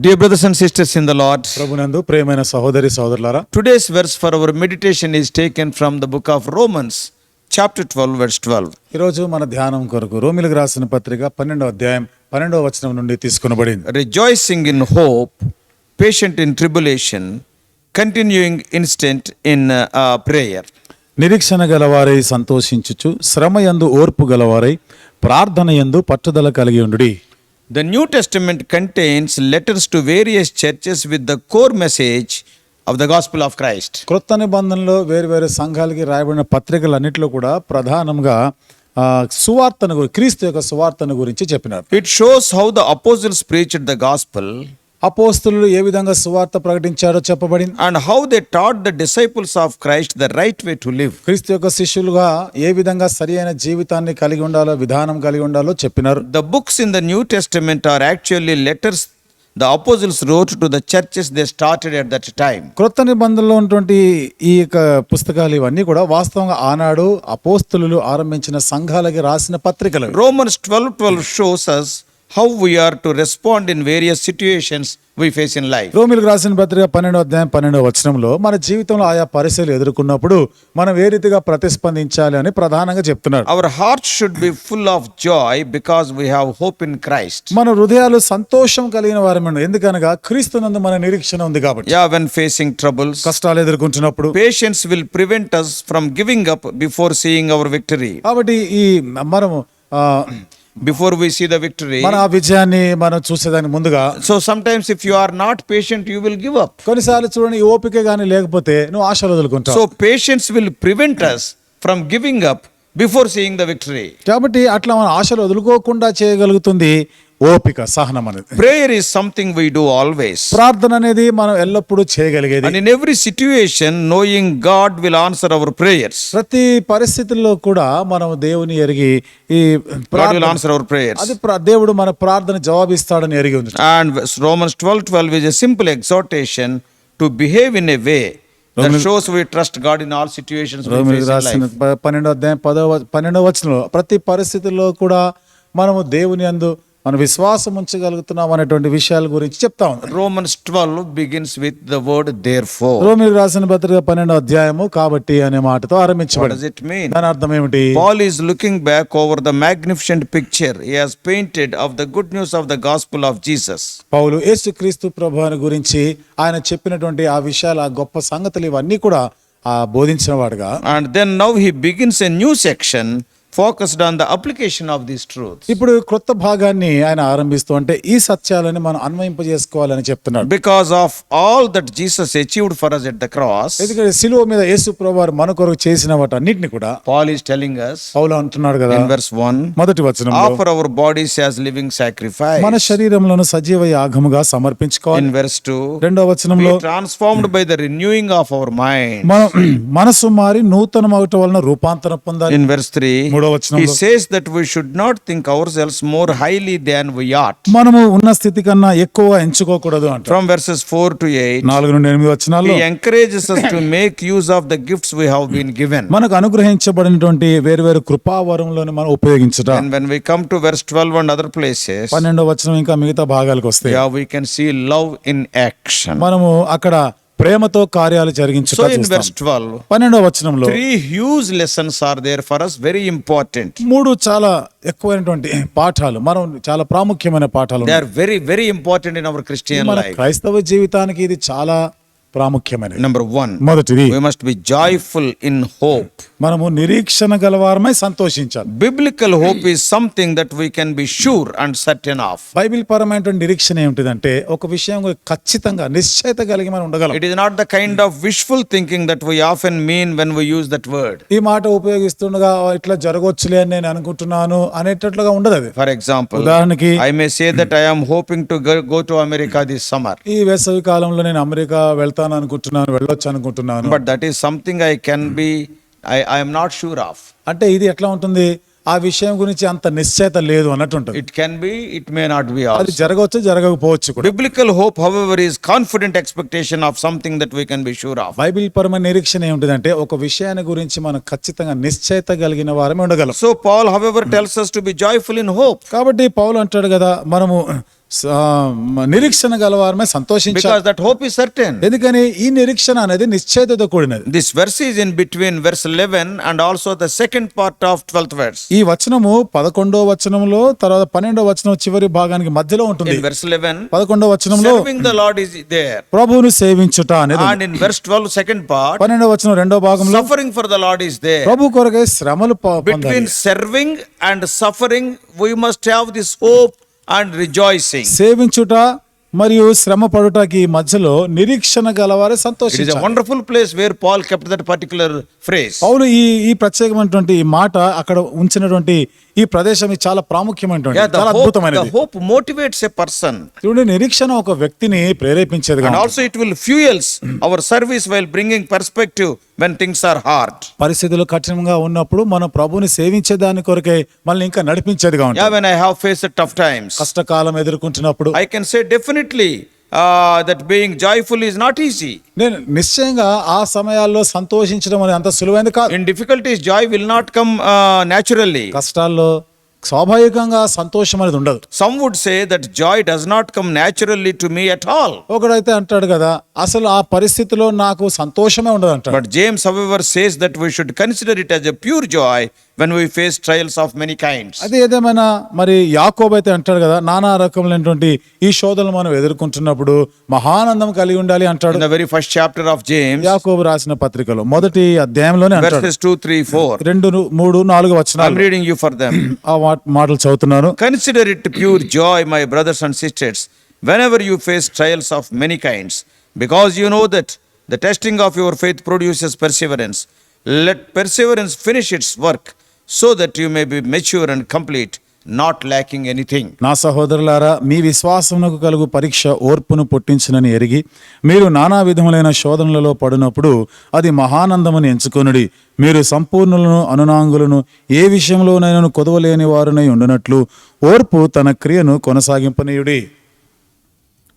Dear brothers and sisters in the Lord, ప్రభునందు ప్రియమైన సహోదరి సహోదరులారా today's verse for our meditation is taken from the book of Romans, chapter 12, verse 12. ఈరోజు మన ధ్యానం కొరకు రోమిలకు రాసిన పత్రిక పన్నెండవ అధ్యాయం పన్నెండవ వచనం నుండి తీసుకునబడింది hope, patient in tribulation, continuing instant in uh, uh, prayer. నిరీక్షణ గలవారై సంతోషించుచు శ్రమయందు ఓర్పు గలవారై ప్రార్థన యందు పట్టుదల కలిగి ఉండుడి the new testament contents letters to various churches with the core message of the gospel of Christ క్రొత్త నిబంధనలో వేరు వేరు సంఘాలకి రాయబడిన పత్రికలు అన్నింటిలో కూడా ప్రధానంగా సువార్తను క్రీస్తు యొక్క సువార్తను గురించి చెప్పినారు. It shows how the apostles preached the gospel అపోస్తులు ఏ విధంగా సువార్త ప్రకటించారో చెప్పబడింది and how they taught the disciples of Christ the right way to live. క్రీస్తు యొక్క శిష్యులుగా ఏ విధంగా సరి అయిన జీవితాన్ని కలిగి ఉండాలో విధానం కలిగి ఉండాలో చెప్పినారు The books in the New Testament are actually letters the apostles wrote to the churches they started at that time. క్రొత్త నిబంధనలో ఉన్నటువంటి ఈ యొక్క పుస్తకాలు ఇవన్నీ కూడా వాస్తవంగా ఆనాడు అపోస్తులు ఆరంభించిన సంఘాలకి రాసిన పత్రికలు 12 12 shows us how we are to respond in various situations we face in life రోమిల్ రాసిన పత్రిక పన్నెండో అధ్యాయం పన్నెండు వచనంలో మన జీవితంలో ఆయా పరిస్థితులు ఎదుర్కొన్నప్పుడు మనం ఏ రీతిగా ప్రతిస్పందించాలి అని ప్రధానంగా చెప్తున్నారు our heart should be full of joy because we have hope in Christ మన హృదయాలు సంతోషం కలిగిన వారి ఎందుకనగా క్రీస్తు నందు మన నిరీక్షణ ఉంది కాబట్టి. యా వెన్ ఫేసింగ్ ట్రబుల్స్ కష్టాలు ఎదుర్కొంటున్నప్పుడు patience will prevent us from giving up before seeing our victory కాబట్టి ఈ మనము before we see the victory మన విజయాన్ని మనం చూసేదానికి ముందుగా so sometimes if you are not patient you will give up కొన్నిసార్లు చూడండి ఓపిక కానీ లేకపోతే నువ్వు ఆశలు వదులుకుంటావు so patience will prevent us from giving up before seeing the victory కాబట్టి అట్లా మన ఆశలు వదులుకోకుండా చేయగలుగుతుంది ఓపిక సహనం అనేది. Prayer is something we do always ప్రార్థన అనేది మనం ఎల్లప్పుడూ చేయగలిగేది. In every situation knowing God will answer our prayers ప్రతి పరిస్థితుల్లో కూడా మనం దేవుని ఎరిగి ఈ God will answer our prayers అది దేవుడు మన ప్రార్థన జవాబిస్తాడని ఎరిగి ఉంది. And Romans 12 12 is a simple exhortation to behave in a way పన్నెండో అధ్యాయం పదో పన్నెండో వచ్చిన ప్రతి పరిస్థితుల్లో కూడా మనము దేవుని అందు మన విశ్వాసం ఉంచగలుగుతున్నాం అనేటువంటి విషయాల గురించి చెప్తా ఉంది Romans twelve begins with the word therefore రోమిల్ రాసిన భద్రత పన్నెండు అధ్యాయము కాబట్టి అనే మాటతో ఆరంభించబడింది. ఇట్ మీన్ దాని అర్థం ఏమిటి? Paul is looking back over the magnificent picture he painted of the good news of the gospel of Jesus పౌలు యేసు క్రీస్తు గురించి ఆయన చెప్పినటువంటి ఆ విషయాలు ఆ గొప్ప సంగతులు ఇవన్నీ కూడా ఆ and then now begins a new section focused on the application of this truth ఇప్పుడు క్రొత్త భాగాన్ని ఆయన ఆరంభిస్తూ అంటే ఈ సత్యాలను మనం అన్వయింప చేసుకోవాలని చెప్తున్నాడు. Because of all that Jesus achieved for us at the cross ఎందుకంటే సిలువ మీద యేసు ప్రభువారు మన కొరకు చేసిన వాటి అన్నిటిని కూడా Paul is telling us Paul అంటున్నాడు కదా వర్స్ 1 మొదటి వచనం offer our bodies as living sacrifice మన శరీరములను సజీవ యాగముగా సమర్పించుకోవాలి. ఇన్ వర్స్ 2 రెండో వచనంలో transformed by the renewing of our mind మనసు మారి నూతనమవుట వలన రూపాంతరం పొందాలి. ఇన్ వర్స్ 3 మూడో వచనం he says that we should not think ourselves more highly than we ought మనము ఉన్న స్థితి కన్నా ఎక్కువ ఎంచుకోకూడదు అంట ఫ్రమ్ వర్సెస్ 4 టు 8 నాలుగు నుండి ఎనిమిది వచనాల్లో he encourages us to make use of the gifts we have been given మనకు అనుగ్రహించబడినటువంటి వేరువేరు కృపావరములను మనం ఉపయోగించుట. And when we come to verse 12 and other places 12వ వచనం ఇంకా మిగతా భాగాలకు వస్తాయి yeah we can see love in action మనము అక్కడ ప్రేమతో కార్యాలు పన్నెండో వచనంలో huge lessons are there for us very important మూడు చాలా ఎక్కువైనటువంటి పాఠాలు మనం చాలా ప్రాముఖ్యమైన పాఠాలు they very very important in our Christian క్రైస్తవ జీవితానికి ఇది చాలా ప్రాముఖ్యమైనది. నెంబర్ వన్ మొదటిది we be joyful in hope మనము నిరీక్షణ గలవారమై సంతోషించాలి. Biblical hope is something that we can be sure and certain of Bible పరమైనటువంటి నిరీక్షణ ఏమిటిదంటే ఒక విషయం ఖచ్చితంగా నిశ్చయత కలిగి మనం ఉండగలం. It is not the kind of wishful thinking that we of and mean when we use that word ఈ మాట ఉపయోగిస్తుండగా ఇట్లా జరగొచ్చులే అని నేను అనుకుంటున్నాను అనేటట్లుగా ఉండదు అది ఫర్ ఎగ్జాంపుల్ ఉదాహరణకి I may say that I am hoping to go to America this summer ఈ వేసవి కాలంలో నేను అమెరికా వెళ్తాను. వెళ్తాను అనుకుంటున్నాను వెళ్ళొచ్చు అనుకుంటున్నాను. But that is something I can be I I'm not sure of అంటే ఇది ఎట్లా ఉంటుంది? ఆ విషయం గురించి అంత నిశ్చయత లేదు అన్నట్టు it can be it may not be అది జరగవచ్చు జరగకపోవచ్చు biblical hope however is confident expectation of something that we can be sure of Bible పరమైన నిరీక్షణ ఏంటంటే ఒక విషయాన్ని గురించి మనం ఖచ్చితంగా నిశ్చయత కలిగిన వారమే ఉండగలం. So Paul however tells us to be joyful in hope కాబట్టి పౌల్ అంటాడు కదా మనము నిరీక్షణ గలవారమే సంతోషించాలి దట్ హోప్ ఇస్ సర్టెన్ ఎందుకని ఈ నిరీక్షణ అనేది నిశ్చయత కూడినది. This verse is in between verse eleven and also the second part of twelfth verse ఈ వచనము పదకొండో వచనంలో తర్వాత పన్నెండో వచనం చివరి భాగానికి మధ్యలో ఉంటుంది. వెర్స్ లెవెన్ పదకొండో వచనంలో సర్వింగ్ సేవించుట అనేది and in verse 12 second part పన్నెండో వచనం రెండో భాగం suffering for the Lord is they ప్రభు కొరకై శ్రమలు పొందాలి. Between serving and suffering we must have this hope and rejoicing సేవించుట మరియు శ్రమ పడుటకి మధ్యలో నిరీక్షణ గలవారి సంతోషం wonderful place where Paul kept that particular phrase ఈ ప్రత్యేకమైనటువంటి ఈ మాట అక్కడ ఉంచినటువంటి ఈ ప్రదేశం చాలా ప్రాముఖ్యమైనటువంటి అద్భుతమైనది. హోప్ మోటివేట్స్ ఏ పర్సన్ నిరీక్షణ ఒక వ్యక్తిని ప్రేరేపించేది also it will fuels our service while bringing perspective when things are hard పరిస్థితులు కఠినంగా ఉన్నప్పుడు మనం ప్రభుని సేవించే దాని కొరకే మళ్ళీ ఇంకా నడిపించేది ఉంటుంది. When I have face tough times కష్టకాలం ఎదుర్కొంటున్నప్పుడు I can say definite definitely that being joyful is not easy నేను నిశ్చయంగా ఆ సమయాల్లో సంతోషించడం అనేది అంత సులువైనది కాదు. In difficulties joy will not come naturally కష్టాల్లో స్వాభావికంగా సంతోషం అనేది ఉండదు. Some would say that joy does not come naturally to me at all ఒకడైతే అంటాడు కదా అసలు ఆ పరిస్థితిలో నాకు సంతోషమే ఉండదు అంటాడు James however says that we should consider it as a pure joy when we face trials of many kinds. అది ఏదేమైనా మరి యాకోబ్ అయితే అంటాడు కదా నానా రకములైనటువంటి ఈ శోధనలు మనం ఎదుర్కొంటున్నప్పుడు మహానందం కలిగి ఉండాలి అంటాడు In the very first chapter of James, యాకోబు రాసిన పత్రికలో మొదటి అధ్యాయంలోనే verses 2, 3, 4. రెండు మూడు నాలుగు I'm వచనాలు reading you for them. ఆ మా- మాటలు చదువుతున్నాను Consider it pure joy, my brothers and sisters, whenever you face trials of many kinds, because you know that the testing of your faith produces perseverance. Let perseverance finish its work, so that you may be mature and complete, not lacking anything. నా సహోదరులారా మీ విశ్వాసమునకు కలుగు పరీక్ష ఓర్పును పుట్టించునని ఎరిగి మీరు నానా విధములైన శోధనలలో పడినప్పుడు అది మహానందమని ఎంచుకొనుడి మీరు సంపూర్ణులను అనునాంగులను ఏ విషయంలోనైనా కొదవలేని వారునై ఉండునట్లు ఓర్పు తన క్రియను కొనసాగింపనీయుడి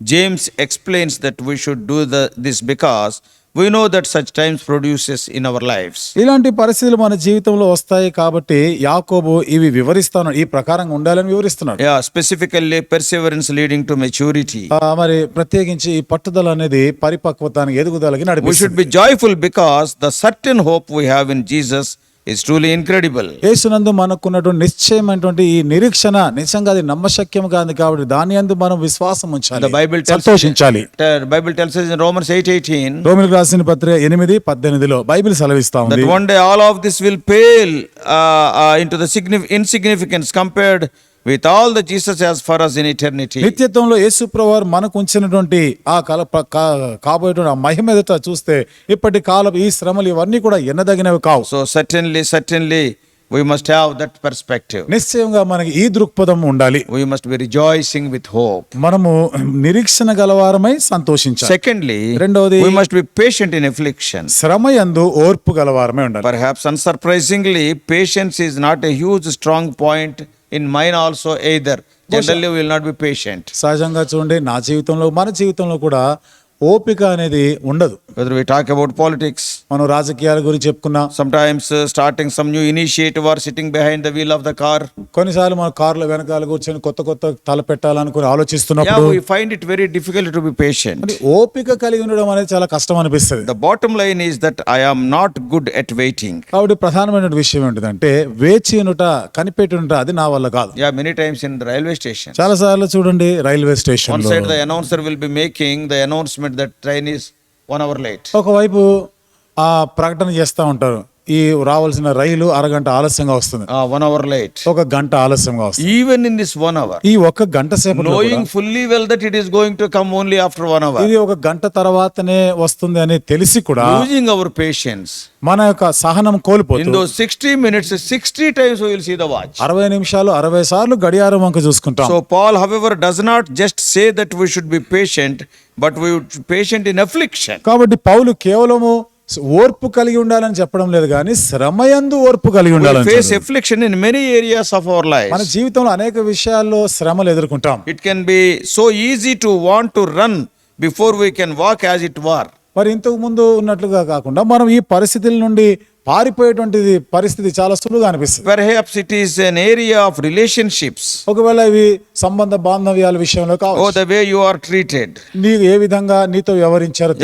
James explains that we should do the, this because we know that such times produces in our life ఇలాంటి పరిస్థితులు మన జీవితంలో వస్తాయి కాబట్టి యాకోబు ఇవి వివరిస్తాను. ఈ ప్రకారం ఉండాలని వివరిస్తున్నాడు. Yeah specifically perseverance leading to maturity మరి ప్రత్యేకించి ఈ పట్టుదల అనేది పరిపక్వతానికి ఎదుగుదలకి నడిపి we be joyful because the certain hope we have in Jesus is truly incredible యేసునందు మనకున్నటువంటి నిశ్చయం అంటే ఈ నిరీక్షణ నిజంగా అది నమ్మశక్యం కాదు కాబట్టి దాని అందు మనం విశ్వాసం ఉంచాలి. బైబిల్ సంతోషించాలి. Bible tells in Romans 8 18 Roman రాసిన పత్రిక ఎనిమిది పద్దెనిమిదిలో బైబిల్ సెలవిస్తా ఉంది. One day all of this will pale into the significance compared with all that Jesus has for us in eternity. నిత్యత్వంలో యేసు ప్రభువారు మనకు ఉంచినటువంటి ఆ కల కాబోయేటువంటి ఆ మహిమ ఎదుట చూస్తే ఇప్పటి కాలం ఈ శ్రమలు ఇవన్నీ కూడా ఎన్నదగినవి కావు So certainly, certainly, we must have that perspective. నిశ్చయంగా మనకి ఈ దృక్పథం ఉండాలి We must be rejoicing with hope. మనము నిరీక్షణ గలవారమై సంతోషించాలి Secondly, రెండవది we must be patient in affliction. శ్రమ యందు ఓర్పు గలవారమై ఉండాలి Perhaps unsurprisingly, patience is not a huge strong point in mine also either generally will not be patient సహజంగా చూడండి నా జీవితంలో మన జీవితంలో కూడా ఓపిక అనేది ఉండదు. Whether we talk about politics మనం రాజకీయాల గురించి చెప్పుకున్నాం. Sometimes starting some new initiative or sitting behind the wheel of the car కొన్నిసార్లు మన కార్ల వెనకాల కూర్చొని కొత్త కొత్త తల పెట్టాలనుకుని ఆలోచిస్తున్నప్పుడు we find it very difficult to be patient ఓపిక కలిగి ఉండడం అనేది చాలా కష్టం అనిపిస్తుంది. The bottom line is that I am not good at waiting కాబట్టి ప్రధానమైన విషయం ఏంటంటే వేచి ఉండట కనిపెట్టి ఉండట అది నా వల్ల కాదు. Yeah many times in the railway station చాలా సార్లు చూడండి railway station the announcer will be making the announcement that train is one hour late ఒకవైపు ఆ ప్రకటన చేస్తూ ఉంటారు. ఈ రావాల్సిన రైలు అరగంట ఆలస్యంగా వస్తుంది. వన్ అవర్ లేట్ ఒక గంట ఆలస్యంగా even in this one hour ఈ ఒక గంట సేపు knowing fully well that it is going to come only after one hour ఇది ఒక గంట తర్వాతనే వస్తుంది అని తెలిసి కూడా యూజింగ్ అవర్ పేషెన్స్ మన యొక్క సహనం కోల్పోతుంది in minutes 60 times we will see the నిమిషాలు 60 సార్లు గడియారం వంక చూసుకుంటాం. So Paul however does not just say that we should be patient but we patient in affliction కాబట్టి పౌలు కేవలము ఓర్పు కలిగి ఉండాలని చెప్పడం లేదు కానీ శ్రమయందు ఓర్పు కలిగి ఉండాలని face చెప్పాడు. affliction in many areas of our మన. జీవితంలో అనేక విషయాల్లో శ్రమలు ఎదుర్కొంటాం It can be so easy to want to run before we can walk, as it were. మరి ఇంతకు ముందు ఉన్నట్లుగా కాకుండా మనం ఈ పరిస్థితుల నుండి పారిపోయేటువంటిది పరిస్థితి చాలా సులువుగా అనిపిస్తుంది. ఆఫ్ రిలేషన్షిప్స్ ఒకవేళ ఇవి సంబంధ బాంధవ్యాల విషయంలో కావచ్చు. వే ఏ విధంగా నీతో వ్యవహరించారు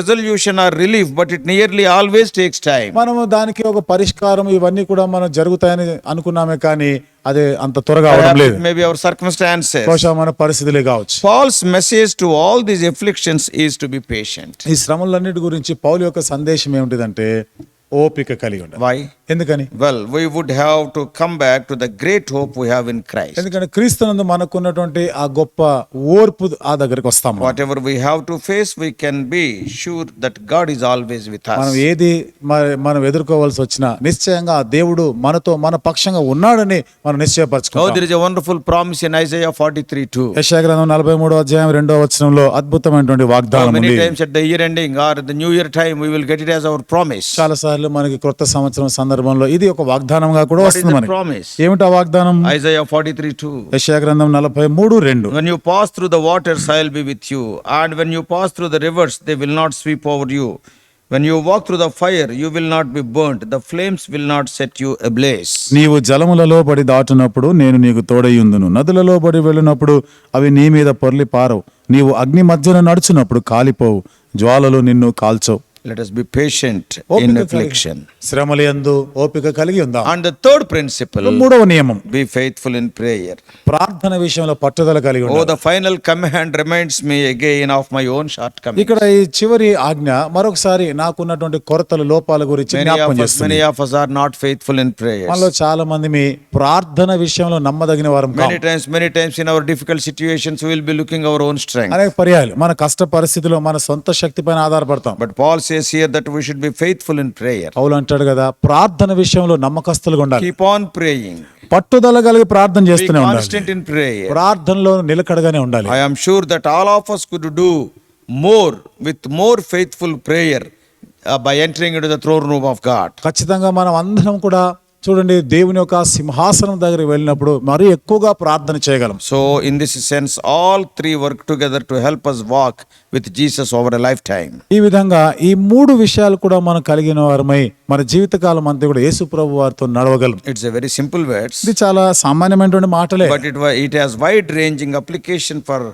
resolution or relief but it nearly always takes time దానికి ఒక పరిష్కారం ఇవన్నీ కూడా మనం జరుగుతాయని అనుకున్నామే కానీ అదే అంత త్వరగా అవడం లేదు. మేబీ అవర్ సర్కమ్స్టాన్సెస్ బహుశా మన పరిస్థితులే కావచ్చు. Paul's message to all this afflictions is to be patient ఈ శ్రమలన్నిటి గురించి పౌల్ యొక్క సందేశం ఏంటంటే ఓపిక కలిగి ఉండదు వై ఎందుకని? Well we would have to come back to the great hope we have in Christ ఎందుకంటే క్రీస్తు నందు మనకు ఉన్నటువంటి ఆ గొప్ప ఓర్పు ఆ దగ్గరికి వస్తాం whatever we have to face we can be sure that God is always with us మనం ఏది మనం ఎదుర్కోవాల్సి వచ్చినా నిశ్చయంగా ఆ దేవుడు మనతో మన పక్షంగా ఉన్నాడని మనం నిశ్చయపరచుకుంటాం. No there is a wonderful promise in Isaiah 43:2 యెషయా గ్రంథం 43 అధ్యాయం 2వ వచనంలో అద్భుతమైనటువంటి వాగ్దానం ఉంది. Many times at the year ending or the new year time we will get it as our promise చాలా సార్లు మనకి క్రొత్త సంవత్సరం సందర్భంలో ఇది ఒక వాగ్దానంగా కూడా వస్తుంది మనకి. ప్రామిస్ ఏమిటి ఆ వాగ్దానం? ఐజయా ఫార్టీ త్రీ టూ యశా గ్రంథం నలభై మూడు రెండు. When you pass through the water I'll be with you and when you pass through the rivers they will not sweep over you when you walk through the fire you will not be burned the flames will not set you blaze నీవు జలములలో పడి దాటునప్పుడు నేను నీకు తోడయ్యుందును. నదులలో పడి వెళ్ళినప్పుడు అవి నీ మీద పొర్లి పారవు. నీవు అగ్ని మధ్యన నడుచునప్పుడు కాలిపోవు. జ్వాలలు నిన్ను కాల్చవు. Let be patient in affliction శ్రమలందు ఓపిక కలిగి ఉందా. అండ్ థర్డ్ ప్రిన్సిపల్ మూడవ నియమం. బి ఫెయిత్ఫుల్ ఇన్ ప్రేయర్ ప్రార్థన విషయంలో పట్టుదల కలిగి ఓ the final command reminds me again of my own short come ఇక్కడ ఈ చివరి ఆజ్ఞ మరొకసారి నాకు ఉన్నటువంటి కొరతలు లోపాల గురించి జ్ఞాపకం చేస్తుంది. Many of us are not faithful in prayer మనలో చాలా మంది మీ ప్రార్థన విషయంలో నమ్మదగిన వారం కాదు many times many times in our difficult situations we will be looking our own strength అనేక పర్యాయాలు మన కష్ట పరిస్థితిలో మన సొంత శక్తిపైన ఆధారపడతాం. But Paul says here that we should be faithful in prayer. పౌలు అంటాడు కదా ప్రార్థన విషయంలో నమ్మకస్తులుగా ఉండాలి Keep on praying. పట్టుదల కలిగి ప్రార్థన Be చేస్తూనే ఉండాలి constant in prayer. ప్రార్థనలో నిలకడగానే ఉండాలి I am sure that all of us could do more with more faithful prayer uh, by entering into the throne room of God. ఖచ్చితంగా మనం అందరం కూడా చూడండి దేవుని యొక్క సింహాసనం దగ్గర వెళ్ళినప్పుడు మరీ ఎక్కువగా ప్రార్థన చేయగలం. So in this sense all three work together to help us walk with Jesus over life time ఈ విధంగా ఈ మూడు విషయాలు కూడా మనం కలిగిన వారమై మన జీవితకాలం అంతా కూడా యేసు ప్రభు వారితో నడవగలం. It's a very simple words ఇది చాలా సామాన్యమైనటువంటి మాటలే. But it it has wide ranging application for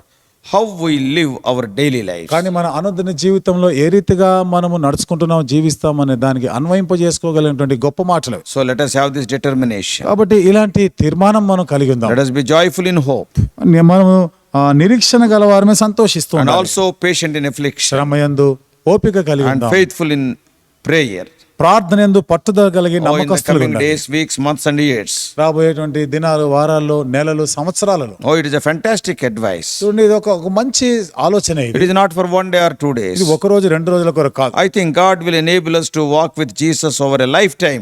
how we live our daily life కానీ మన అనుదిన జీవితంలో ఏ రీతిగా మనము నడుచుకుంటున్నాం జీవిస్తాం అనే దానికి అన్వయింప చేసుకోగలిగినటువంటి గొప్ప మాటలు. So let us have this determination కాబట్టి ఇలాంటి తీర్మానం మనం కలిగి ఉందాం. Let us be joyful in hope మనము నిరీక్షణ గల వారమే సంతోషిస్తూ ఆల్సో పేషెంట్ ఇన్ ఎఫ్లిక్ శ్రమ ఎందు ఓపిక కలిగి ఫెయిత్ఫుల్ ఇన్ ప్రేయర్ ప్రార్థన ఎందు పట్టుదల కలిగి days weeks months and years రాబోయేటువంటి దినాలు వారాల్లో నెలలు సంవత్సరాలలో. ఓ it is a fantastic advice చూడండి ఇది ఒక మంచి ఆలోచన it is not for one day or two days ఒక రోజు రెండు రోజుల కొరకు I think God will enable us to walk with Jesus over a life time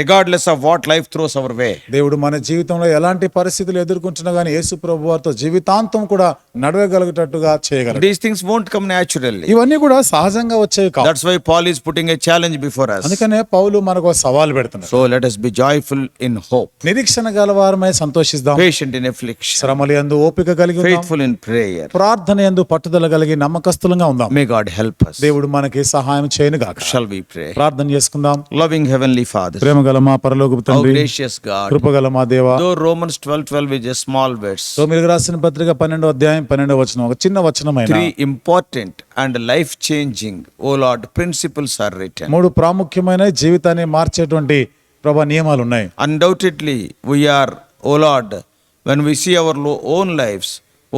regardless of what life throws our way దేవుడు మన జీవితంలో ఎలాంటి పరిస్థితులు ఎదుర్కొంటున్నా గానీ యేసు ప్రభు వారితో జీవితాంతం కూడా నడవగలిగేటట్టుగా చేయగలరు these things won't come natural ఇవన్నీ కూడా సహజంగా వచ్చేవి కావు. That's why Paul is putting a challenge before us. అందుకనే పౌలు మనకు సవాల్ పెడుతున్నాడు. So let us be joyful in hope నిరీక్షణ గలవారమై సంతోషిద్దాం. పేషెంట్ ఇన్ అఫ్లిక్షన్ శ్రమలయందు ఓపిక కలిగి ఫెయిత్ఫుల్ ఇన్ ప్రేయర్ ప్రార్థనయందు పట్టుదల కలిగి నమ్మకస్తులంగా ఉందాం. May God help us. దేవుడు మనకి సహాయం చేయను గాక షల్ వి ప్రే ప్రార్థన చేసుకుందాం. లవింగ్ హెవెన్లీ ఫాదర్ ప్రేమ ప్రేమగల మా పరలోకపు తండ్రి. గ్రేషియస్ గాడ్ కృపగల మా దేవ. Though Romans 12 12 is small words so మీరు రాసిన పత్రిక 12వ అధ్యాయం 12వ వచనం ఒక చిన్న వచనమైన. Important and life changing oh Lord principles are written మూడు ప్రాముఖ్యమైన జీవితాన్ని మార్చేటువంటి ప్రభా నియమాలు ఉన్నాయి undoubtedly we are oh Lord when we see our own life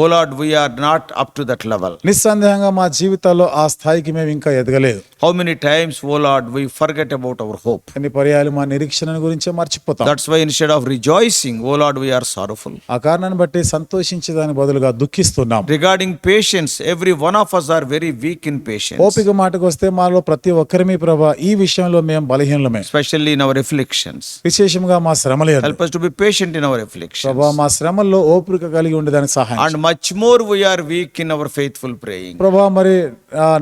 oh Lord we are not up to that level నిస్సందేహంగా మా జీవితాల్లో ఆ స్థాయికి మేము ఇంకా ఎదగలేదు. How many times oh Lord we forget about our hope అన్ని పర్యాలు మా నిరీక్షణ గురించి మర్చిపోతాం. That's why instead of rejoicing oh Lord we are sorrowful ఆ కారణాన్ని బట్టి సంతోషించే దాని బదులుగా దుఃఖిస్తున్నాం. Regarding patience every one of us are very weak in patience ఓపిక మాటకు వస్తే మాలో ప్రతి ఒక్కరి ప్రభా ఈ విషయంలో మేము బలహీనలమే. స్పెషల్లీ ఇన్ అవర్ రిఫ్లెక్షన్స్ విశేషంగా మా శ్రమలే help us to be patient in our reflection ప్రభా మా శ్రమల్లో ఓపిక కలిగి ఉండడానికి సహాయం and much more we are weak in our faithful praying ప్రభా మరి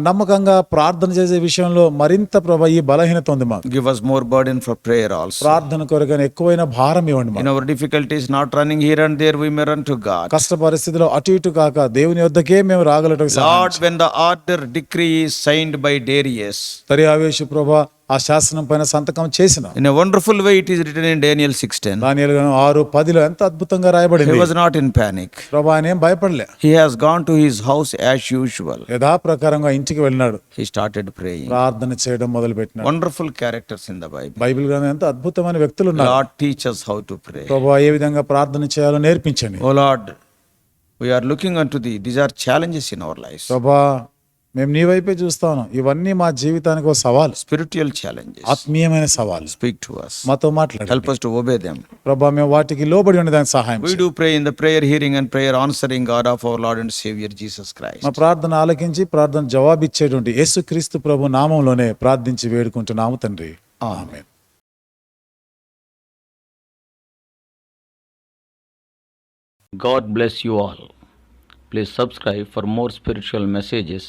నమ్మకంగా ప్రార్థన చేసే విషయంలో మరింత ప్రభా ఈ బలహీనత ఉంది మాకు. Give us more burden for prayer all ప్రార్థన కొరకు ఎక్కువైన భారం ఇవ్వండి in our difficulties not running here and there we may run to God కష్ట పరిస్థితిలో అటు ఇటు కాక దేవుని వద్దకే మేము రాగలట Lord when the order decree is signed by Darius తరి ఆవేశ ప్రభా ఆ శాసనం పైన సంతకం చేసిన. Wonderful way it is written in Daniel sixteen Daniel ఆరు పదిలో ఎంత అద్భుతంగా రాయబడి హీ నాట్ ఇన్ ప్యానిక్ ప్రభా ఏం భయపడలే. He has gone to his house as usual యథాప్రకారంగా ఇంటికి వెళ్ళినాడు. హీ స్టార్టెడ్ ప్రేయింగ్ ప్రార్థన చేయడం మొదలు పెట్టిన wonderful characters in the Bible Bible గ్రంథం ఎంత అద్భుతమైన వ్యక్తులు ఉన్నారు. Lord teachers how to pray ప్రభా ఏ విధంగా ప్రార్థన చేయాలో నేర్పించండి. ఓ Lord we are looking on to the these are challenges in our life ప్రభా మేము నీ వైపే చూస్తాను ఇవన్నీ మా జీవితానికి ఒక సవాల్. స్పిరిచువల్ ఛాలెంజ్ ఆత్మీయమైన సవాల్. స్పీక్ టు అస్ మాతో మాట్లాడు help us to obey them ప్రభా మేము వాటికి లోబడి ఉండే దానికి సహాయం we do pray in the prayer hearing and prayer answering God of our Lord and Saviour Jesus Christ మా ప్రార్థన ఆలకించి ప్రార్థన జవాబు ఇచ్చేటువంటి యేసుక్రీస్తు ప్రభు నామంలోనే ప్రార్థించి వేడుకుంటున్నాము తండ్రి. Amen. God bless you all please subscribe for more spiritual messages